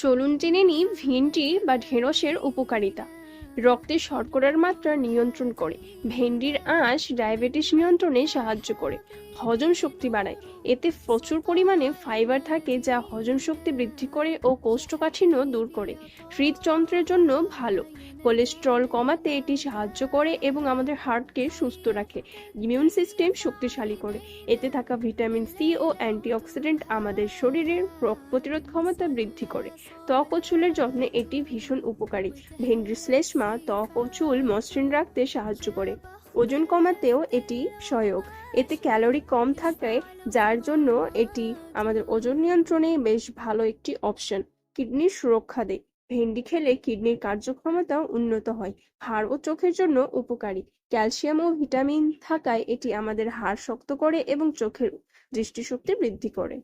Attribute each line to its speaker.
Speaker 1: চলুন জেনে নিই ভিনটি বা ঢেঁড়সের উপকারিতা। রক্তে শর্করার মাত্রা নিয়ন্ত্রণ করে। ভেন্ডির আঁশ ডায়াবেটিস নিয়ন্ত্রণে সাহায্য করে। হজম শক্তি বাড়ায়। এতে প্রচুর পরিমাণে ফাইবার থাকে যা হজম শক্তি বৃদ্ধি করে ও কোষ্ঠকাঠিন্য দূর করে। হৃদযন্ত্রের জন্য ভালো। কোলেস্ট্রল কমাতে এটি সাহায্য করে এবং আমাদের হার্টকে সুস্থ রাখে। ইমিউন সিস্টেম শক্তিশালী করে। এতে থাকা ভিটামিন সি ও অ্যান্টিঅক্সিডেন্ট আমাদের শরীরের রোগ প্রতিরোধ ক্ষমতা বৃদ্ধি করে। ত্বক ও চুলের যত্নে এটি ভীষণ উপকারী। ভেন্ডির শ্লেষ্মা ত্বক ও চুল মসৃণ রাখতে সাহায্য করে। ওজন কমাতেও এটি সহায়ক। এতে ক্যালোরি কম থাকে, যার জন্য এটি আমাদের ওজন নিয়ন্ত্রণে বেশ ভালো একটি অপশন। কিডনির সুরক্ষা দেয়। ভেন্ডি খেলে কিডনির কার্যক্ষমতা উন্নত হয়। হাড় ও চোখের জন্য উপকারী। ক্যালসিয়াম ও ভিটামিন থাকায় এটি আমাদের হাড় শক্ত করে এবং চোখের দৃষ্টিশক্তি বৃদ্ধি করে।